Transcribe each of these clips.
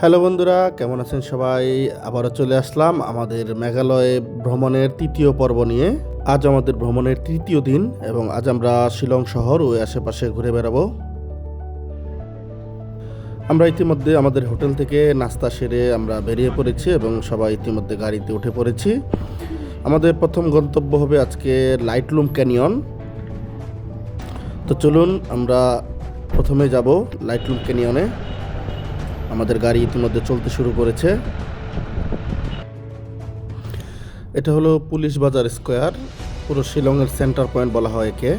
Hello বন্ধুরা, কেমন আছেন সবাই? আবারও চলে আসলাম আমাদের মেঘালয়ে ভ্রমণের তৃতীয় পর্ব নিয়ে। আজ আমাদের ভ্রমণের তৃতীয় দিন এবং আজ আমরা শিলং শহর ও আশেপাশে ঘুরে বেড়াবো। আমরা ইতিমধ্যে আমাদের হোটেল থেকে নাস্তা সেরে আমরা বেরিয়ে পড়েছি এবং সবাই ইতিমধ্যে গাড়িতে উঠে পড়েছি। আমাদের প্রথম গন্তব্য হবে আজকে লাইটলুম ক্যানিয়ন। তো চলুন আমরা প্রথমে যাব লাইটলুম ক্যানিয়নে। আমাদের গাড়ি ইতিমধ্যে চলতে শুরু করেছে। এটা হলো পুলিশ বাজার স্কোয়ার, পুরো শিলংয়ের সেন্টার পয়েন্ট বলা হয় একে।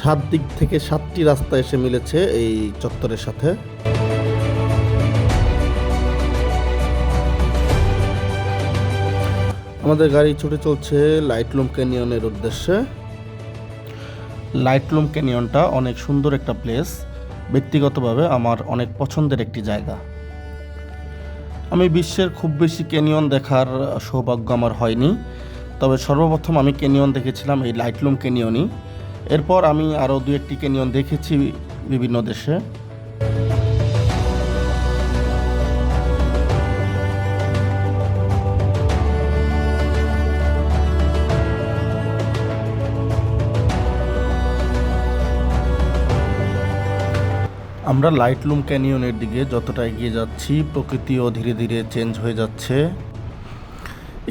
সাত দিক থেকে সাতটি রাস্তা এসে মিলেছে এই চত্বরের সাথে। আমাদের গাড়ি ছুটে চলছে লাইটলুম ক্যানিয়নের উদ্দেশ্যে। লাইটলুম ক্যানিয়নটা অনেক সুন্দর একটা প্লেস ব্যক্তিগতভাবে আমার অনেক পছন্দের একটি জায়গা। আমি বিশ্বের খুব বেশি ক্যানিয়ন দেখার সৌভাগ্য আমার হয়নি, তবে সর্বপ্রথম আমি ক্যানিয়ন দেখেছিলাম এই লাইটলুম ক্যানিয়নই। এরপর আমি আরও দু একটি ক্যানিয়ন দেখেছি বিভিন্ন দেশে। আমরা লাইটলুম ক্যানিয়নের দিকে যতটা এগিয়ে যাচ্ছি, প্রকৃতিও ধীরে ধীরে চেঞ্জ হয়ে যাচ্ছে।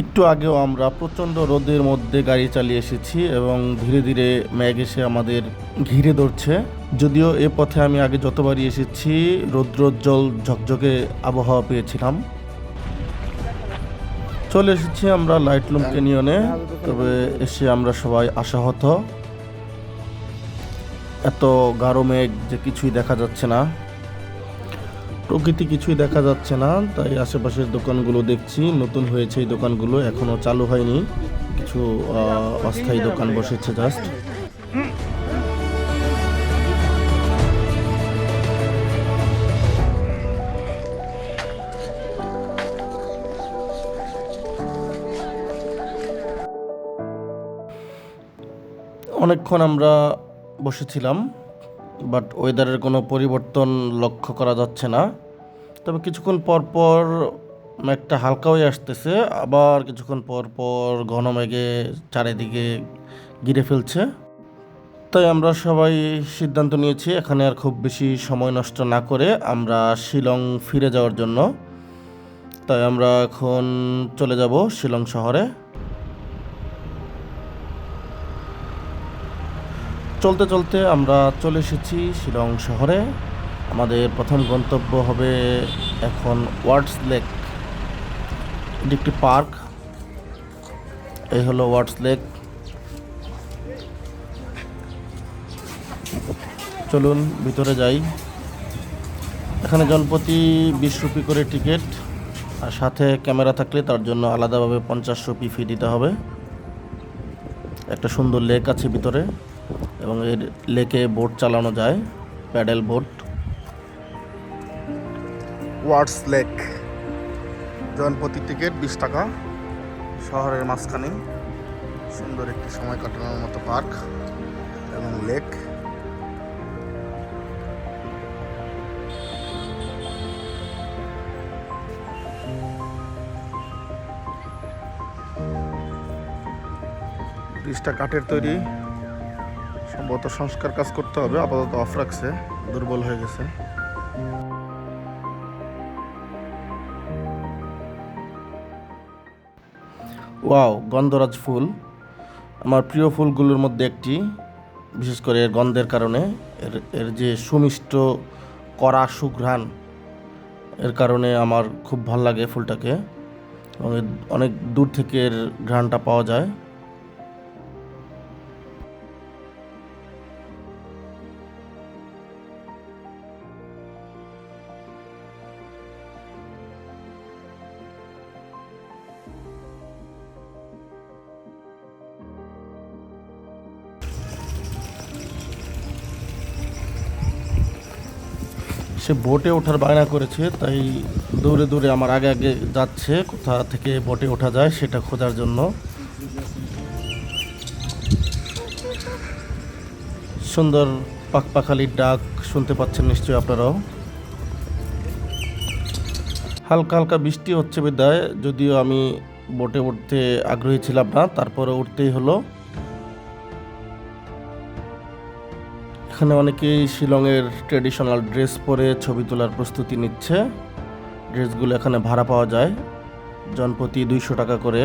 একটু আগেও আমরা প্রচণ্ড রোদের মধ্যে গাড়ি চালিয়ে এসেছি এবং ধীরে ধীরে ম্যাগ এসে আমাদের ঘিরে ধরছে। যদিও এ পথে আমি আগে যতবারই এসেছি, রৌদ্রোজ্জ্বল ঝকঝকে আবহাওয়া পেয়েছিলাম। চলে এসেছি আমরা লাইটলুম ক্যানিয়নে তবে এসে আমরা সবাই আশাহত। এত গাঢ় মেঘ যে কিছুই দেখা যাচ্ছে না। প্রকৃতি কিছুই দেখা যাচ্ছে না, তাই আশেপাশের দোকানগুলো দেখছি। নতুন হয়েছে এই দোকানগুলো, এখনও চালু হয়নি। কিছু অস্থায়ী দোকান বসেছে জাস্ট অনেকক্ষণ আমরা বসেছিলাম বাট ওয়েদারের কোনো পরিবর্তন লক্ষ্য করা যাচ্ছে না। তবে কিছুক্ষণ পর পর মেঘটা হালকা হয়ে আসতেছে, আবার কিছুক্ষণ পর পর ঘন মেঘে চারিদিকে ঘিরে ফেলছে। তাই আমরা সবাই সিদ্ধান্ত নিয়েছি, এখানে আর খুব বেশি সময় নষ্ট না করে আমরা শিলং ফিরে যাওয়ার জন্য। তাই আমরা এখন চলে যাব শিলং শহরে। চলতে চলতে আমরা চলে এসেছি শিলং শহরে। আমাদের প্রথম গন্তব্য হবে এখন ওয়ার্ডস লেক, এটি একটি পার্ক। এই হলো ওয়ার্ডস লেক। চলুন ভিতরে যাই। এখানে জনপ্রতি বিশ রুপি করে টিকিট, আর সাথে ক্যামেরা থাকলে তার জন্য আলাদাভাবে পঞ্চাশ রুপি ফি দিতে হবে। একটা সুন্দর লেক আছে ভিতরে। এবং এর লেকে বোট চালানো যায়, প্যাডেল বোট। Wards lake. জনপ্রতি টিকিট বিশ টাকা। শহরের মাঝখানে সুন্দর একটি সময় কাটানোর মতো পার্ক এবং লেক। ব্রিজটা কাঠের তৈরি সম্ভবত সংস্কার কাজ করতে হবে, আপাতত অফ রাখছে, দুর্বল হয়ে গেছে। ওয়াও, গন্ধরাজ ফুল। আমার প্রিয় ফুলগুলোর মধ্যে একটি, বিশেষ করে এর গন্ধের কারণে, এর এর যে সুমিষ্ট কড়া সুঘ্রাণ, এর কারণে আমার খুব ভালো লাগে ফুলটাকে, এবং অনেক দূর থেকে এর ঘ্রাণটা পাওয়া যায়। সে বোটে ওঠার বায়না করেছে, তাই দৌড়ে দৌড়ে আমার আগে আগে যাচ্ছে, কোথা থেকে বোটে ওঠা যায় সেটা খোঁজার জন্য। সুন্দর পাকপাখালির ডাক শুনতে পাচ্ছেন নিশ্চয়ই আপনারাও। হালকা হালকা বৃষ্টি হচ্ছে বিদায়, যদিও আমি বোটে উঠতে আগ্রহী ছিলাম না, তারপরে উঠতেই হলো। এখানে অনেকেই শিলংয়ের ট্রেডিশনাল ড্রেস পরে ছবি তোলার প্রস্তুতি নিচ্ছে। ড্রেসগুলো এখানে ভাড়া পাওয়া যায়, জনপ্রতি দুইশো টাকা করে।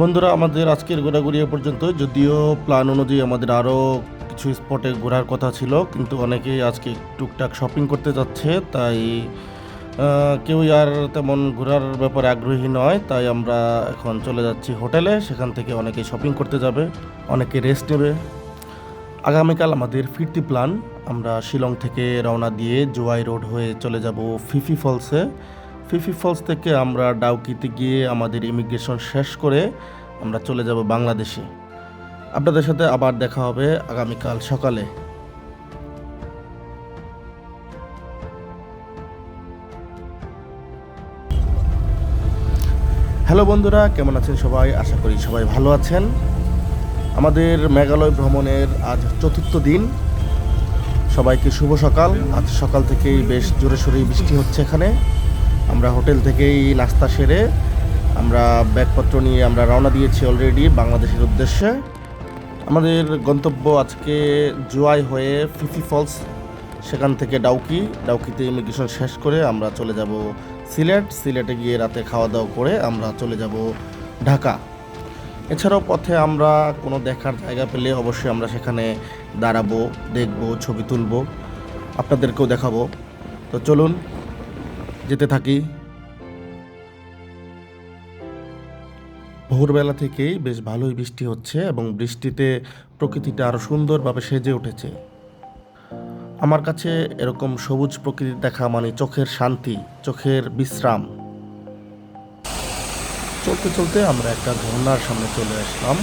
বন্ধুরা, আমাদের আজকের ঘোরাঘুরি এ পর্যন্ত যদিও প্ল্যান অনুযায়ী আমাদের আরও কিছু স্পটে ঘোরার কথা ছিল, কিন্তু অনেকেই আজকে টুকটাক শপিং করতে যাচ্ছে, তাই কেউই আর তেমন ঘোরার ব্যাপারে আগ্রহী নয়। তাই আমরা এখন চলে যাচ্ছি হোটেলে, সেখান থেকে অনেকে শপিং করতে যাবে, অনেকে রেস্ট নেবে। আগামীকাল আমাদের ফিরতি প্ল্যান আমরা শিলং থেকে রওনা দিয়ে জোয়াই রোড হয়ে চলে যাব ফিফি ফলসে। ফিফি ফলস থেকে আমরা ডাউকিতে গিয়ে আমাদের ইমিগ্রেশন শেষ করে আমরা চলে যাব বাংলাদেশে। আপনাদের সাথে আবার দেখা হবে আগামীকাল সকালে। হ্যালো বন্ধুরা, কেমন আছেন সবাই? আশা করি সবাই ভালো আছেন। আমাদের মেঘালয় ভ্রমণের আজ চতুর্থ দিন। সবাইকে শুভ সকাল। আজ সকাল থেকেই বেশ জোরে সোরেই বৃষ্টি হচ্ছে এখানে। আমরা হোটেল থেকেই নাস্তা সেরে আমরা ব্যাগপত্র নিয়ে আমরা রওনা দিয়েছি অলরেডি বাংলাদেশের উদ্দেশ্যে। আমাদের গন্তব্য আজকে জোয়াই হয়ে ফিফি ফলস, সেখান থেকে ডাউকি। ডাউকিতে ইমিগ্রেশন শেষ করে আমরা চলে যাব সিলেট। সিলেটে গিয়ে রাতে খাওয়া দাওয়া করে আমরা চলে যাব ঢাকা। এছাড়াও পথে আমরা কোনো দেখার জায়গা পেলে অবশ্যই আমরা সেখানে দাঁড়াবো, দেখব, ছবি তুলবো, আপনাদেরকেও দেখাবো। তো চলুন, যেতে থাকি। ভোরবেলা থেকেই বেশ ভালোই বৃষ্টি হচ্ছে এবং বৃষ্টিতে প্রকৃতিটা আরও সুন্দরভাবে সেজে উঠেছে। আমার কাছে এরকম সবুজ প্রকৃতি দেখা মানে চোখের শান্তি, চোখের বিশ্রাম। চলতে চলতে আমরা একটা ঝর্ণার সামনে চলে আসলাম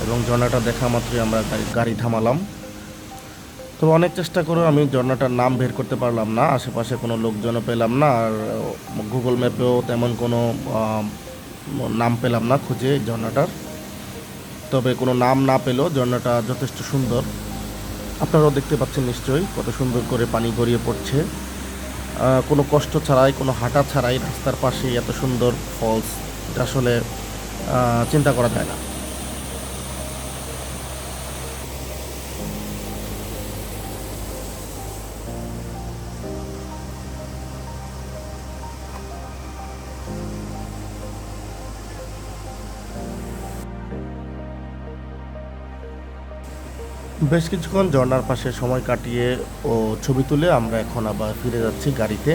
এবং ঝর্ণাটা দেখা মাত্রই আমরা গাড়ি- থামালাম। তো অনেক চেষ্টা করেও আমি ঝর্ণাটার নাম বের করতে পারলাম না, আশেপাশে কোনো লোকজনও পেলাম না, আর গুগল ম্যাপেও তেমন কোনো নাম পেলাম না খুঁজে ঝর্ণাটার। তবে কোনো নাম না পেলেও ঝর্ণাটা যথেষ্ট সুন্দর। আপনারাও দেখতে পাচ্ছেন নিশ্চয়ই কত সুন্দর করে পানি গড়িয়ে পড়ছে। কোনো কষ্ট ছাড়াই, কোনো হাঁটা ছাড়াই রাস্তার পাশে এত সুন্দর ফলস আসলে চিন্তা করা যায় না। বেশ কিছুক্ষণ ঝর্ণার পাশে সময় কাটিয়ে ও ছবি তুলে আমরা এখন আবার ফিরে যাচ্ছি গাড়িতে।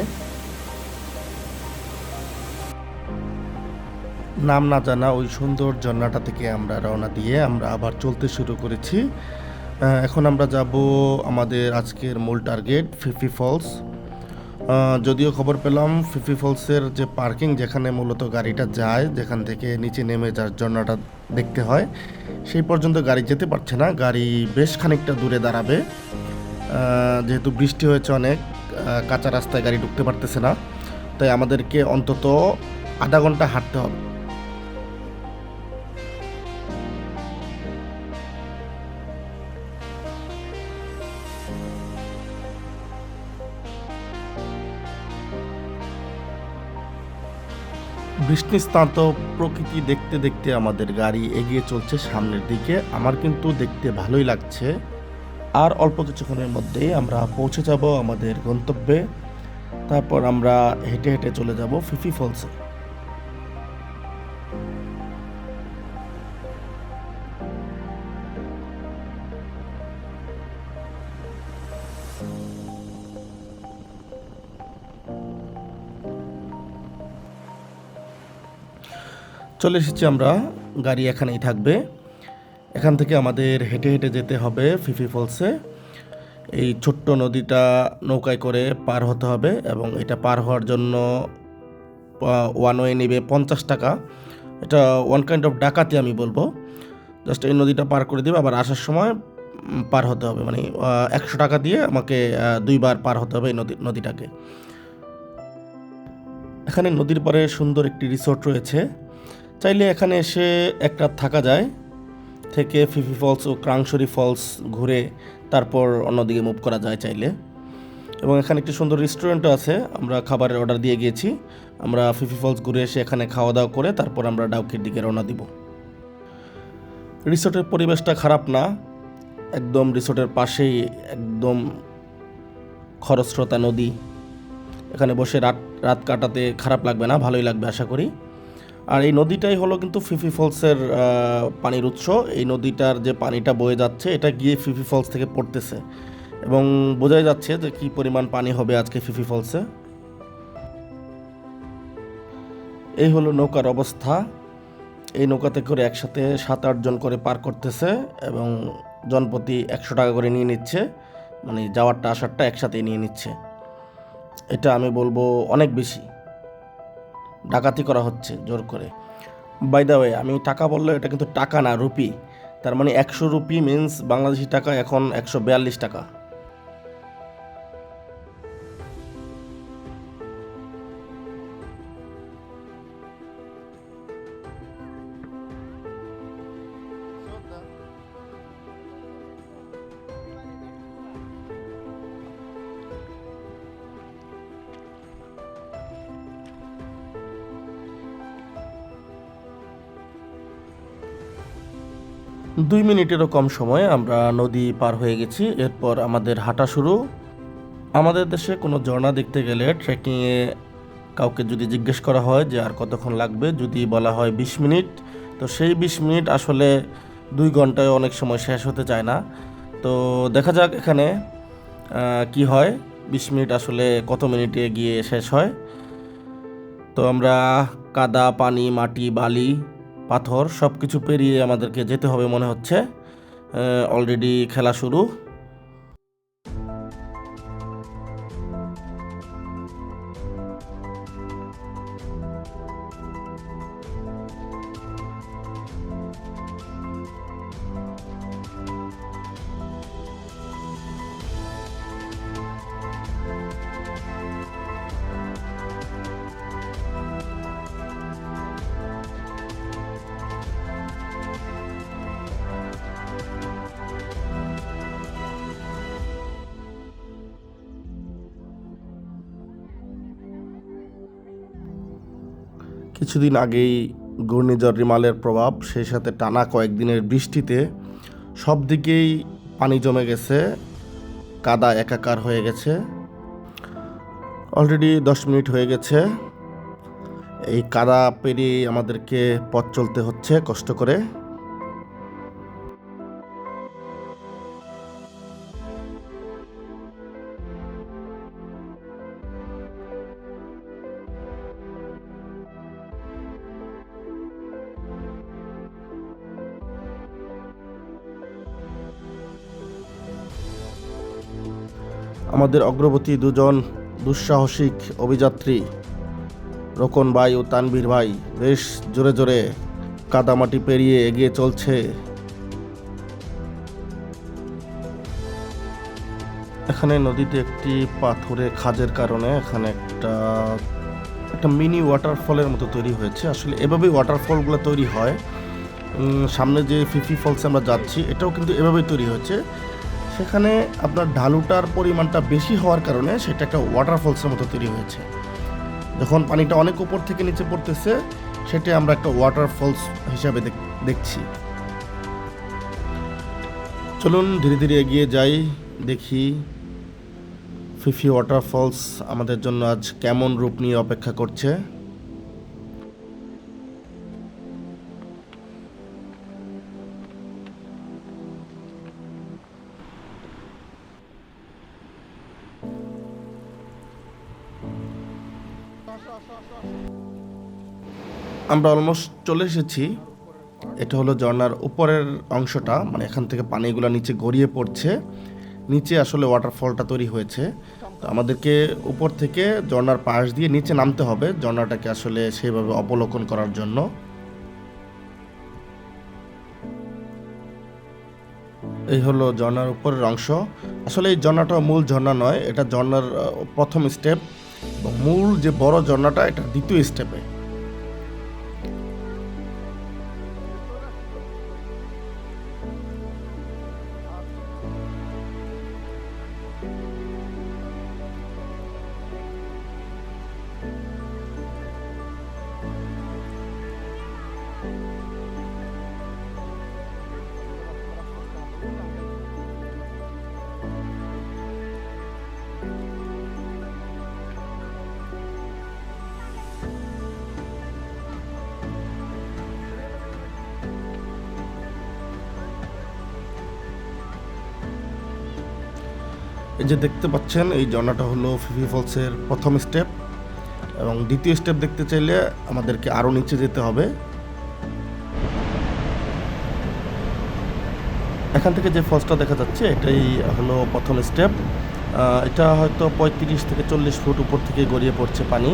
নাম না জানা ওই সুন্দর ঝর্ণাটা থেকে আমরা রওনা দিয়ে আমরা আবার চলতে শুরু করেছি। এখন আমরা যাব আমাদের আজকের মূল টার্গেট, ফিফি ফলস। যদিও খবর পেলাম ফিফি ফলসের যে পার্কিং যেখানে মূলত গাড়িটা যায়, যেখান থেকে নিচে নেমে যার ঝর্ণাটা দেখতে হয়, সেই পর্যন্ত গাড়ি যেতে পারছে না। গাড়ি বেশ খানিকটা দূরে দাঁড়াবে। যেহেতু বৃষ্টি হয়েছে অনেক কাঁচা রাস্তায় গাড়ি ঢুকতে পারতেছে না। তাই আমাদেরকে অন্তত আধা ঘণ্টা হাঁটতে হবে। বৃষ্টি স্নাত প্রকৃতি দেখতে দেখতে আমাদের গাড়ি এগিয়ে চলছে সামনের দিকে। আমার কিন্তু দেখতে ভালোই লাগছে। আর অল্প কিছুক্ষণের মধ্যেই আমরা পৌঁছে যাব আমাদের গন্তব্যে। তারপর আমরা হেঁটে হেঁটে চলে যাব ফিফি ফলসে। চলে এসেছি আমরা। গাড়ি এখানেই থাকবে। এখান থেকে আমাদের হেঁটে হেঁটে যেতে হবে ফিফি ফলসে। এই ছোট্ট নদীটা নৌকায় করে পার হতে হবে এবং এটা পার হওয়ার জন্য ওয়ান ওয়ে নেবে পঞ্চাশ টাকা। এটা ওয়ান কাইন্ড অফ ডাকাতি আমি বলব। জাস্ট এই নদীটা পার করে দেবে, আবার আসার সময় পার হতে হবে। মানে একশো টাকা দিয়ে আমাকে দুইবার পার হতে হবে এই নদী, নদীটাকে। এখানে নদীর পাড়ে সুন্দর একটি রিসোর্ট রয়েছে। চাইলে এখানে এসে একটা থাকা যায়, থেকে ফিফি ফলস ও ক্রাংশরি ফলস ঘুরে তারপর অন্যদিকে মুভ করা যায় চাইলে। এবং এখানে একটি সুন্দর রেস্টুরেন্টও আছে, আমরা খাবারের অর্ডার দিয়ে গিয়েছি। আমরা ফিফি ফলস ঘুরে এসে এখানে খাওয়া দাওয়া করে তারপর আমরা ডাউকির দিকে রওনা দিব। রিসোর্টের পরিবেশটা খারাপ না, একদম রিসোর্টের পাশেই একদম খরস্রোতা নদী। এখানে বসে রাত রাত কাটাতে খারাপ লাগবে না, ভালোই লাগবে আশা করি। আর এই নদীটাই হলো কিন্তু ফিফি ফলসের পানির উৎস। এই নদীটার যে পানিটা বয়ে যাচ্ছে, এটা গিয়ে ফিফি ফলস থেকে পড়তেছে। এবং বোঝাই যাচ্ছে যে কী পরিমাণ পানি হবে আজকে ফিফি ফলসে। এই হলো নৌকার অবস্থা। এই নৌকাতে করে একসাথে সাত আটজন করে পার করতেছে এবং জনপ্রতি একশো টাকা করে নিয়ে নিচ্ছে। মানে যাওয়ারটা, আসারটা একসাথে নিয়ে নিচ্ছে। এটা আমি বলব অনেক বেশি। ডাকাতি করা হচ্ছে জোর করে। বাই দা ওয়ে আমি টাকা বললে এটা কিন্তু টাকা না, রুপি। তার মানে একশো রুপি মিন্স বাংলাদেশি টাকা, এখন একশো বিয়াল্লিশ টাকা। দুই মিনিটেরও কম সময়ে আমরা নদী পার হয়ে গেছি। এরপর আমাদের হাঁটা শুরু। আমাদের দেশে কোনো ঝর্ণা দেখতে গেলে ট্রেকিংয়ে কাউকে যদি জিজ্ঞেস করা হয় যে আর কতক্ষণ লাগবে, যদি বলা হয় বিশ মিনিট, তো সেই বিশ মিনিট আসলে দুই ঘন্টায় অনেক সময় শেষ হতে চায় না। তো দেখা যাক এখানে কি হয়। বিশ মিনিট আসলে কত মিনিটে গিয়ে শেষ হয়? তো আমরা কাদা, পানি, মাটি, বালি পাথর সব কিছু পেরিয়ে আমাদেরকে যেতে হবে মনে হচ্ছে। অলরেডি খেলা শুরু। কিছুদিন আগেই ঘূর্ণিঝড় রিমালের প্রভাব, সেই সাথে টানা কয়েকদিনের বৃষ্টিতে সব দিকেই পানি জমে গেছে, কাদা একাকার হয়ে গেছে। অলরেডি দশ মিনিট হয়ে গেছে। এই কাদা পেরিয়ে আমাদেরকে পথ চলতে হচ্ছে কষ্ট করে। আমাদের অগ্রবর্তী দুজন দুঃসাহসিক অভিযাত্রী, রোকন ভাই ও তানবীর ভাই, বেশ জোরে জোরে কাদামাটি পেরিয়ে এগিয়ে চলছে। এখানে নদীতে একটি পাথুরে খাজের কারণে এখানে একটা একটা মিনি ওয়াটারফলের মতো তৈরি হয়েছে। আসলে এভাবেই ওয়াটারফলগুলো তৈরি হয়। সামনে যে ফিফি ফলসে আমরা যাচ্ছি, এটাও কিন্তু এভাবেই তৈরি হয়েছে। সেখানে আপনার ঢালুটার পরিমাণটা বেশি হওয়ার কারণে সেটা একটা ওয়াটারফলসের মতো তৈরি হয়েছে। যখন পানিটা অনেক উপর থেকে নিচে পড়তেছে, সেটা আমরা একটা ওয়াটারফলস হিসাবে দেখ- দেখছি। চলুন ধীরে ধীরে এগিয়ে যাই, দেখি ফিফি ওয়াটারফলস আমাদের জন্য আজ কেমন রূপ নিয়ে অপেক্ষা করছে। আমরা অলমোস্ট চলে এসেছি। এটা হলো ঝর্ণার উপরের অংশটা মানে এখান থেকে পানিগুলো নিচে গড়িয়ে পড়ছে। নিচে আসলে ওয়াটারফলটা তৈরি হয়েছে। তো আমাদেরকে উপর থেকে ঝর্ণার পাশ দিয়ে নিচে নামতে হবে ঝর্ণাটাকে আসলে সেইভাবে অবলোকন করার জন্য। এই হলো ঝর্ণার উপরের অংশ। আসলে এই ঝর্ণাটা মূল ঝর্ণা নয় এটা ঝর্ণার আহ, প্রথম স্টেপ মূল যে বড় ঝর্ণাটা এটা দ্বিতীয় স্টেপে এই যে দেখতে পাচ্ছেন, এই ঝর্ণাটা হলো ফিফি ফলসের প্রথম স্টেপ এবং দ্বিতীয় স্টেপ দেখতে চাইলে আমাদেরকে আরও নিচে যেতে হবে। এখান থেকে যে ফলসটা দেখা যাচ্ছে, এটাই হলো প্রথম স্টেপ এটা হয়তো পঁয়ত্রিশ থেকে চল্লিশ ফুট উপর থেকে গড়িয়ে পড়ছে পানি।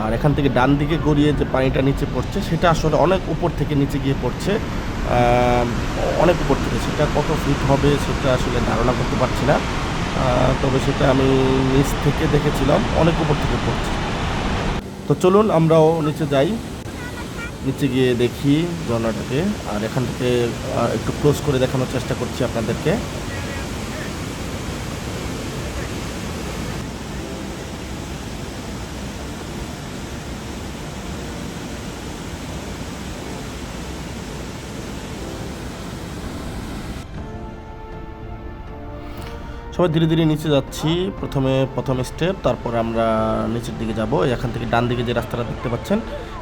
আর এখান থেকে ডান দিকে গড়িয়ে যে পানিটা নিচে পড়ছে, সেটা আসলে অনেক উপর থেকে নিচে গিয়ে পড়ছে। অনেক উপর থেকে, সেটা কত ফিট হবে সেটা আসলে ধারণা করতে পারছি না। তবে সেটা আমি নিচ থেকে দেখেছিলাম, অনেক উপর থেকে পড়ছে। তো চলুন আমরাও নিচে যাই। নিচে গিয়ে দেখি ঝর্ণাটাকে আর এখান থেকে একটু ক্লোজ করে দেখানোর চেষ্টা করছি আপনাদেরকে। সবাই ধীরে ধীরে নিচে যাচ্ছি। প্রথমে, প্রথম স্টেপ তারপর আমরা নিচের দিকে যাব। এখান থেকে ডান দিকে যে রাস্তাটা দেখতে পাচ্ছেন,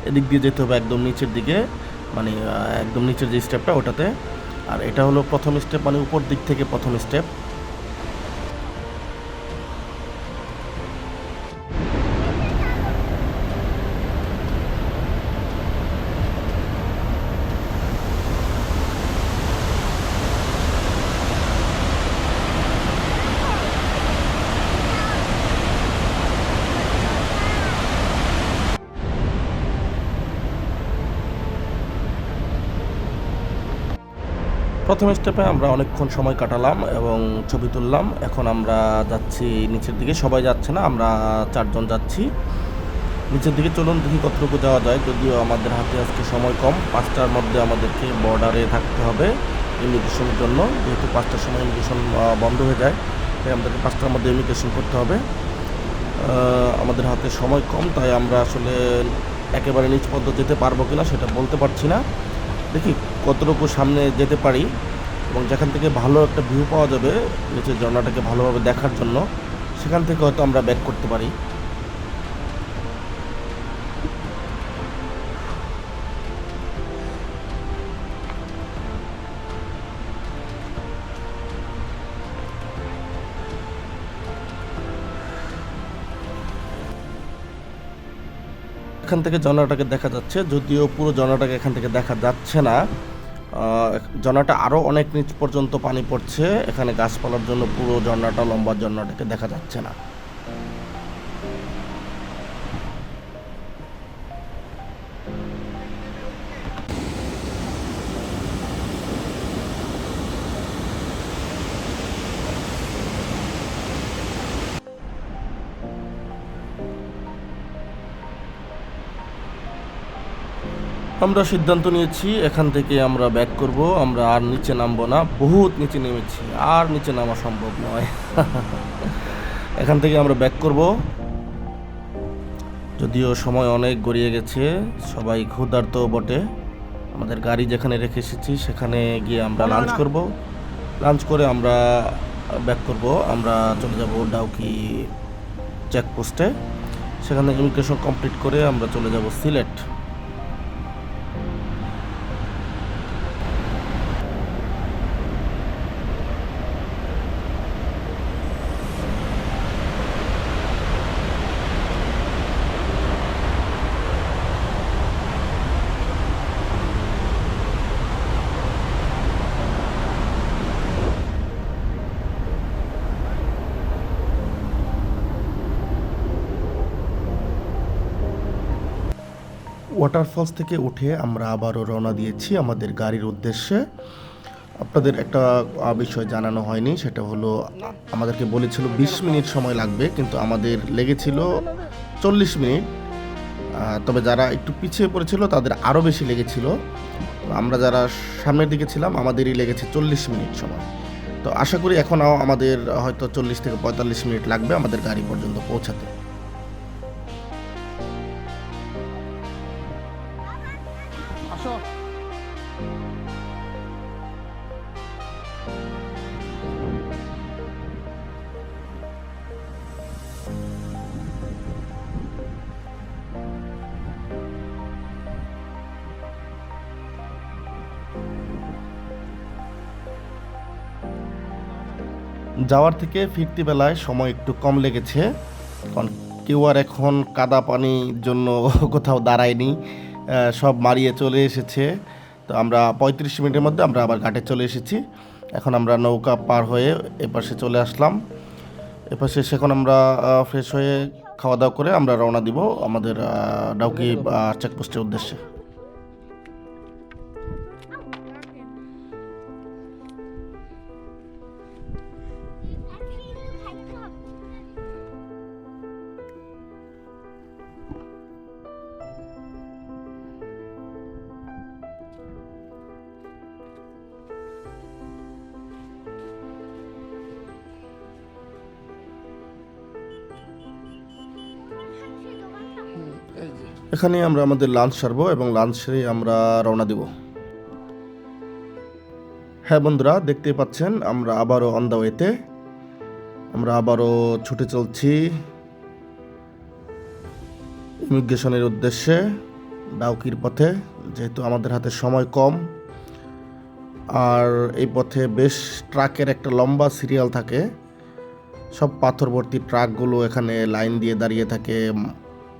এদিক দিয়ে যেতে হবে একদম নিচের দিকে। মানে একদম নিচের যে স্টেপটা ওটাতে। আর এটা হলো প্রথম স্টেপ মানে উপর দিক থেকে প্রথম স্টেপ প্রথম স্টেপে আমরা অনেকক্ষণ সময় কাটালাম এবং ছবি তুললাম। এখন আমরা যাচ্ছি নিচের দিকে। সবাই যাচ্ছে না, আমরা চারজন যাচ্ছি। নিচের দিকে চলুন, দেখি কতটুকু যাওয়া যায়। যদিও আমাদের হাতে আজকে সময় কম, পাঁচটার মধ্যে আমাদেরকে বর্ডারে থাকতে হবে ইমিগ্রেশনের জন্য। যেহেতু পাঁচটার সময় ইমিগ্রেশন বন্ধ হয়ে যায়, তাই আমাদেরকে পাঁচটার মধ্যে ইমিগ্রেশন করতে হবে। আমাদের হাতে সময় কম, তাই আমরা আসলে একেবারে পর্যন্ত যেতে পারব কিনা সেটা বলতে পারছি না। দেখি কতটুকু সামনে যেতে পারি এবং যেখান থেকে ভালো একটা ভিউ পাওয়া যাবে নিচের ঝর্ণাটাকে ভালোভাবে দেখার জন্য, সেখান থেকে হয়তো আমরা ব্যাক করতে পারি। এখান থেকে ঝর্ণাটাকে দেখা যাচ্ছে, যদিও পুরো ঝর্ণাটাকে এখান থেকে দেখা যাচ্ছে না। ঝর্ণাটা আরও অনেক নিচ পর্যন্ত পানি পড়ছে। এখানে গাছপালার জন্য পুরো ঝর্ণাটা, লম্বা ঝর্ণাটাকে দেখা যাচ্ছে না। আমরা সিদ্ধান্ত নিয়েছি এখান থেকে আমরা ব্যাক করব আমরা আর নিচে নামবো না বহুত নিচে নেমেছি আর নিচে নামা সম্ভব নয়। এখান থেকে আমরা ব্যাক করব। যদিও সময় অনেক গড়িয়ে গেছে সবাই ক্ষুধার্ত বটে। আমাদের গাড়ি যেখানে রেখে এসেছি সেখানে গিয়ে আমরা লাঞ্চ করব। লাঞ্চ করে আমরা ব্যাক করব আমরা চলে যাব ডাউকি চেকপোস্টে সেখানে ইমিগ্রেশন কমপ্লিট করে আমরা চলে যাব সিলেট। ওয়াটারফলস থেকে উঠে আমরা আবারও রওনা দিয়েছি আমাদের গাড়ির উদ্দেশ্যে। আপনাদের একটা বিষয় জানানো হয়নি, সেটা হলো, আমাদেরকে বলেছিল বিশ মিনিট সময় লাগবে, কিন্তু আমাদের লেগেছিল চল্লিশ মিনিট। তবে যারা একটু পিছিয়ে পড়েছিল, তাদের আরও বেশি লেগেছিল। আমরা যারা সামনের দিকে ছিলাম, আমাদেরই লেগেছে চল্লিশ মিনিট সময়। তো আশা করি এখনও আমাদের হয়তো চল্লিশ থেকে পঁয়তাল্লিশ মিনিট লাগবে আমাদের গাড়ি পর্যন্ত পৌঁছাতে। যাওয়ার থেকে ফিরতি বেলায় সময় একটু কম লেগেছে কারণ কেউ আর এখন কাদা পানির জন্য কোথাও দাঁড়ায়নি সব মারিয়ে চলে এসেছে। তো আমরা পঁয়ত্রিশ মিনিটের মধ্যে আমরা আবার ঘাটে চলে এসেছি। এখন আমরা নৌকা পার হয়ে এপাশে চলে আসলাম। এপাশে এসে এখন আমরা ফ্রেশ হয়ে খাওয়া দাওয়া করে আমরা রওনা দিব আমাদের ডাউকি চেকপোস্টের উদ্দেশ্যে। এখানে আমরা আমাদের লাঞ্চ সারবো এবং লাঞ্চ সেরে আমরা রওনা দিব। হ্যাঁ বন্ধুরা, দেখতেই পাচ্ছেন, আমরা আবারও অন দ্য ওয়েতে আমরা আবারও ছুটে চলছি ইমিগ্রেশনের উদ্দেশ্যে ডাউকির পথে, যেহেতু আমাদের হাতে সময় কম। আর এই পথে বেশ ট্রাকের একটা লম্বা সিরিয়াল থাকে। সব পাথর ভর্তি ট্রাকগুলো এখানে লাইন দিয়ে দাঁড়িয়ে থাকে।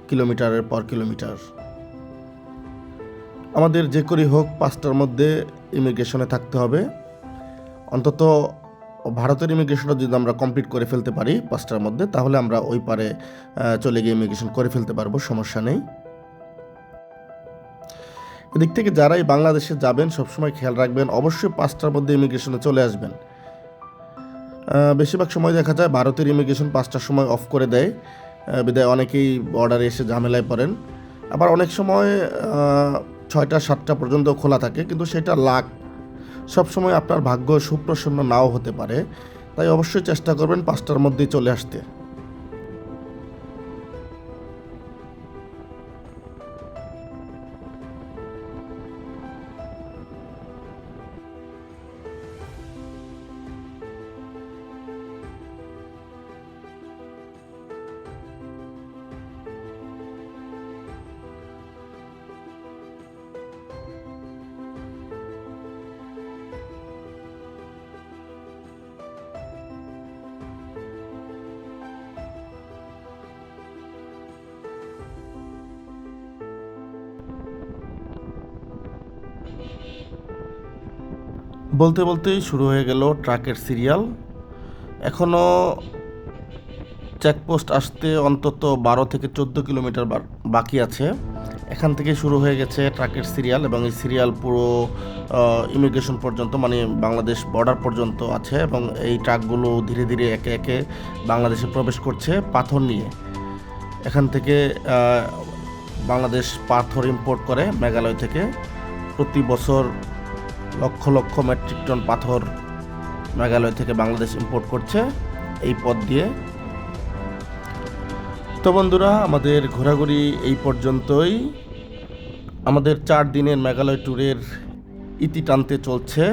কিলোমিটারের পর কিলোমিটার। আমাদের যে করেই হোক, পাঁচটার মধ্যে ইমিগ্রেশনে থাকতে হবে। অন্তত ভারতের ইমিগ্রেশনটা যদি আমরা কমপ্লিট করে ফেলতে পারি পাঁচটার মধ্যে, তাহলে আমরা ওই পারে চলে গিয়ে ইমিগ্রেশন করে ফেলতে পারব, সমস্যা নেই। এদিক থেকে যারাই বাংলাদেশে যাবেন, সবসময় খেয়াল রাখবেন, অবশ্যই পাঁচটার মধ্যে ইমিগ্রেশনে চলে আসবেন। বেশিরভাগ সময় দেখা যায় ভারতের ইমিগ্রেশন পাঁচটার সময় অফ করে দেয়। বিদায় অনেকেই বর্ডারে এসে ঝামেলায় পড়েন। আবার অনেক সময় ছয়টা, সাতটা পর্যন্ত খোলা থাকে, কিন্তু সেটা লাখ সবসময় আপনার ভাগ্য সুপ্রসন্ন নাও হতে পারে। তাই অবশ্যই চেষ্টা করবেন পাঁচটার মধ্যেই চলে আসতে। বলতে বলতেই শুরু হয়ে গেল ট্রাকের সিরিয়াল। এখনও চেকপোস্ট আসতে অন্তত বারো থেকে চোদ্দ কিলোমিটার বাকি আছে। এখান থেকে শুরু হয়ে গেছে ট্রাকের সিরিয়াল এবং এই সিরিয়াল পুরো ইমিগ্রেশন পর্যন্ত মানে বাংলাদেশ বর্ডার পর্যন্ত আছে এবং এই ট্রাকগুলো ধীরে ধীরে একে একে বাংলাদেশে প্রবেশ করছে পাথর নিয়ে। এখান থেকে বাংলাদেশ পাথর ইম্পোর্ট করে মেঘালয় থেকে। প্রতি বছর লক্ষ লক্ষ মেট্রিক টন পাথর মেঘালয় থেকে বাংলাদেশ ইম্পোর্ট করছে এই পথ দিয়ে। তো বন্ধুরা, আমাদের ঘোরাঘুরি এই পর্যন্তই। আমাদের চার দিনের মেঘালয় ট্যুরের ইতি টানতে চলছে।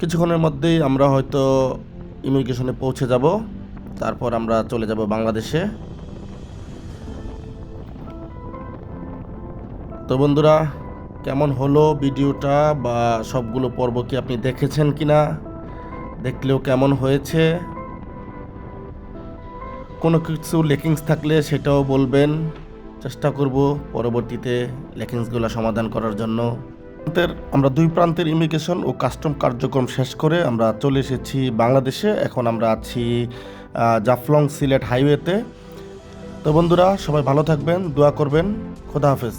কিছুক্ষণের মধ্যেই আমরা হয়তো ইমিগ্রেশনে পৌঁছে যাব। তারপর আমরা চলে যাব বাংলাদেশে। তো বন্ধুরা কেমন হলো ভিডিওটা বা সবগুলো পর্ব কি আপনি দেখেছেন কি না দেখলেও কেমন হয়েছে? কোনো কিছু লেকিংস থাকলে সেটাও বলবেন। চেষ্টা করব পরবর্তীতে লেকিংসগুলো সমাধান করার জন্য। আমরা দুই প্রান্তের ইমিগ্রেশন ও কাস্টম কার্যক্রম শেষ করে আমরা চলে এসেছি বাংলাদেশে। এখন আমরা আছি জাফলং সিলেট হাইওয়েতে তো বন্ধুরা, সবাই ভালো থাকবেন, দোয়া করবেন। খোদা হাফেজ।